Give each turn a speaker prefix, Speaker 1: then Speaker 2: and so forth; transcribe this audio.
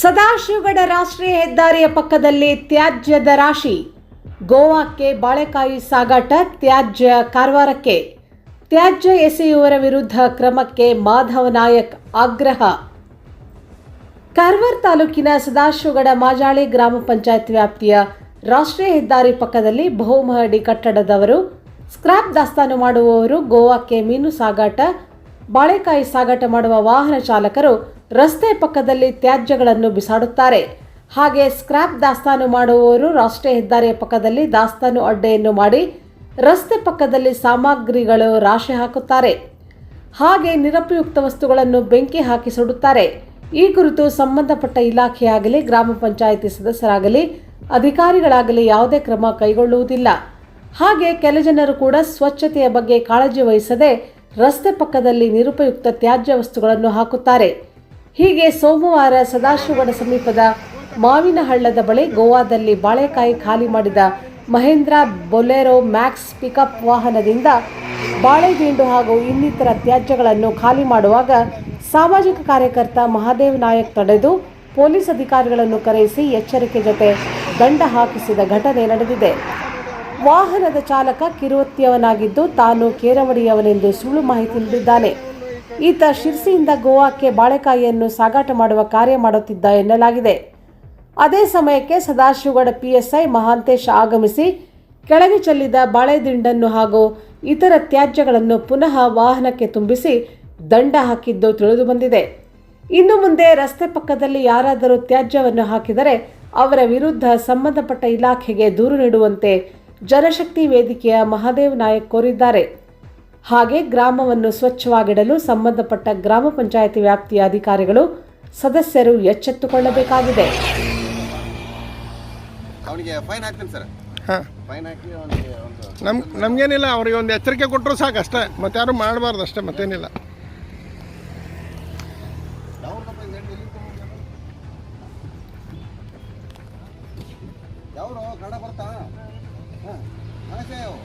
Speaker 1: ಸದಾಶಿವಗಡ ರಾಷ್ಟ್ರೀಯ ಹೆದ್ದಾರಿಯ ಪಕ್ಕದಲ್ಲಿ ತ್ಯಾಜ್ಯದ ರಾಶಿ. ಗೋವಾಕ್ಕೆ ಬಾಳೆಕಾಯಿ ಸಾಗಾಟ, ತ್ಯಾಜ್ಯ ಕಾರವಾರಕ್ಕೆ. ತ್ಯಾಜ್ಯ ಎಸೆಯುವರ ವಿರುದ್ಧ ಕ್ರಮಕ್ಕೆ ಮಾಧವ ನಾಯಕ್ ಆಗ್ರಹ. ಕಾರವಾರ ತಾಲೂಕಿನ ಸದಾಶಿವಗಡ ಮಾಜಾಳಿ ಗ್ರಾಮ ಪಂಚಾಯತ್ ವ್ಯಾಪ್ತಿಯ ರಾಷ್ಟ್ರೀಯ ಹೆದ್ದಾರಿ ಪಕ್ಕದಲ್ಲಿ ಬಹುಮಹಡಿ ಕಟ್ಟಡದವರು, ಸ್ಕ್ರಾಪ್ ದಾಸ್ತಾನು ಮಾಡುವವರು ಗೋವಾಕ್ಕೆ ಮೀನು ಸಾಗಾಟ ಬಾಳೆಕಾಯಿ ಸಾಗಾಟ ಮಾಡುವ ವಾಹನ ಚಾಲಕರು ರಸ್ತೆ ಪಕ್ಕದಲ್ಲಿ ತ್ಯಾಜ್ಯಗಳನ್ನು ಬಿಸಾಡುತ್ತಾರೆ. ಹಾಗೆ ಸ್ಕ್ರಾಪ್ ದಾಸ್ತಾನು ಮಾಡುವವರು ರಾಷ್ಟ್ರೀಯ ಹೆದ್ದಾರಿಯ ಪಕ್ಕದಲ್ಲಿ ದಾಸ್ತಾನು ಅಡ್ಡೆಯನ್ನು ಮಾಡಿ ರಸ್ತೆ ಪಕ್ಕದಲ್ಲಿ ಸಾಮಗ್ರಿಗಳು ರಾಶಿ ಹಾಕುತ್ತಾರೆ. ಹಾಗೆ ನಿರುಪಯುಕ್ತ ವಸ್ತುಗಳನ್ನು ಬೆಂಕಿ ಹಾಕಿ ಸುಡುತ್ತಾರೆ. ಈ ಕುರಿತು ಸಂಬಂಧಪಟ್ಟ ಇಲಾಖೆಯಾಗಲಿ, ಗ್ರಾಮ ಪಂಚಾಯಿತಿ ಸದಸ್ಯರಾಗಲಿ, ಅಧಿಕಾರಿಗಳಾಗಲಿ ಯಾವುದೇ ಕ್ರಮ ಕೈಗೊಳ್ಳುವುದಿಲ್ಲ. ಹಾಗೆ ಕೆಲ ಜನರು ಕೂಡ ಸ್ವಚ್ಛತೆಯ ಬಗ್ಗೆ ಕಾಳಜಿ ವಹಿಸದೆ ರಸ್ತೆ ಪಕ್ಕದಲ್ಲಿ ನಿರುಪಯುಕ್ತ ತ್ಯಾಜ್ಯ ವಸ್ತುಗಳನ್ನು ಹಾಕುತ್ತಾರೆ. ಹೀಗೆ ಸೋಮವಾರ ಸದಾಶಿವಗಡ ಸಮೀಪದ ಮಾವಿನ ಹಳ್ಳದ ಬಳಿ ಗೋವಾದಲ್ಲಿ ಬಾಳೆಕಾಯಿ ಖಾಲಿ ಮಾಡಿದ ಮಹೇಂದ್ರ ಬೊಲೆರೋ ಮ್ಯಾಕ್ಸ್ ಪಿಕಪ್ ವಾಹನದಿಂದ ಬಾಳೆದಿಂಡು ಹಾಗೂ ಇನ್ನಿತರ ತ್ಯಾಜ್ಯಗಳನ್ನು ಖಾಲಿ ಮಾಡುವಾಗ ಸಾಮಾಜಿಕ ಕಾರ್ಯಕರ್ತ ಮಹಾದೇವ್ ನಾಯಕ್ ತಡೆದು ಪೊಲೀಸ್ ಅಧಿಕಾರಿಗಳನ್ನು ಕರೆಯಿಸಿ ಎಚ್ಚರಿಕೆ ಜೊತೆ ದಂಡ ಹಾಕಿಸಿದ ಘಟನೆ ನಡೆದಿದೆ. ವಾಹನದ ಚಾಲಕ ಕಿರುವತ್ತಿಯವನಾಗಿದ್ದು ತಾನು ಕೇರವಡಿಯವನೆಂದು ಸುಳ್ಳು ಮಾಹಿತಿ ನೀಡಿದ್ದಾನೆ. ಈತ ಶಿರ್ಸಿಯಿಂದ ಗೋವಾಕ್ಕೆ ಬಾಳೆಕಾಯಿಯನ್ನು ಸಾಗಾಟ ಮಾಡುವ ಕಾರ್ಯ ಮಾಡುತ್ತಿದ್ದ ಎನ್ನಲಾಗಿದೆ. ಅದೇ ಸಮಯಕ್ಕೆ ಸದಾಶಿವಗಡ ಪಿಎಸ್ಐ ಮಹಾಂತೇಶ್ ಆಗಮಿಸಿ ಕೆಳಗೆ ಚೆಲ್ಲಿದ ಬಾಳೆದಿಂಡನ್ನು ಹಾಗೂ ಇತರ ತ್ಯಾಜ್ಯಗಳನ್ನು ಪುನಃ ವಾಹನಕ್ಕೆ ತುಂಬಿಸಿ ದಂಡ ಹಾಕಿದ್ದು ತಿಳಿದು ಬಂದಿದೆ. ಇನ್ನು ಮುಂದೆ ರಸ್ತೆ ಪಕ್ಕದಲ್ಲಿ ಯಾರಾದರೂ ತ್ಯಾಜ್ಯವನ್ನು ಹಾಕಿದರೆ ಅವರ ವಿರುದ್ಧ ಸಂಬಂಧಪಟ್ಟ ಇಲಾಖೆಗೆ ದೂರು ನೀಡುವಂತೆ ಜನಶಕ್ತಿ ವೇದಿಕೆಯ ಮಹಾದೇವ್ ನಾಯಕ್ ಕೋರಿದ್ದಾರೆ. ಹಾಗೆ ಗ್ರಾಮವನ್ನು ಸ್ವಚ್ಛವಾಗಿಡಲು ಸಂಬಂಧಪಟ್ಟ ಗ್ರಾಮ ಪಂಚಾಯಿತಿ ವ್ಯಾಪ್ತಿಯ ಅಧಿಕಾರಿಗಳು ಸದಸ್ಯರು ಎಚ್ಚೆತ್ತುಕೊಳ್ಳಬೇಕಾಗಿದೆ.
Speaker 2: ಅವನಿಗೆ ಫೈನ್ ಹಾಕ್ತೀನಿ ಸರ್.
Speaker 3: ಹಾಂ.
Speaker 2: ಫೈನ್ ಹಾಕಿ ಒಂದು
Speaker 3: ನಮ್ ನಮಗೇನಿಲ್ಲ ಅವ್ರಿಗೆ ಒಂದು ಎಚ್ಚರಿಕೆ ಕೊಟ್ಟರು ಸಾಕು ಅಷ್ಟೇ. ಮತ್ತೆ ಯಾರು ಮಾಡಬಾರ್ದು ಅಷ್ಟೇ ಮತ್ತೇನಿಲ್ಲ.
Speaker 2: ಯಾವ್ದಪ್ಪ 네. 안녕하세요.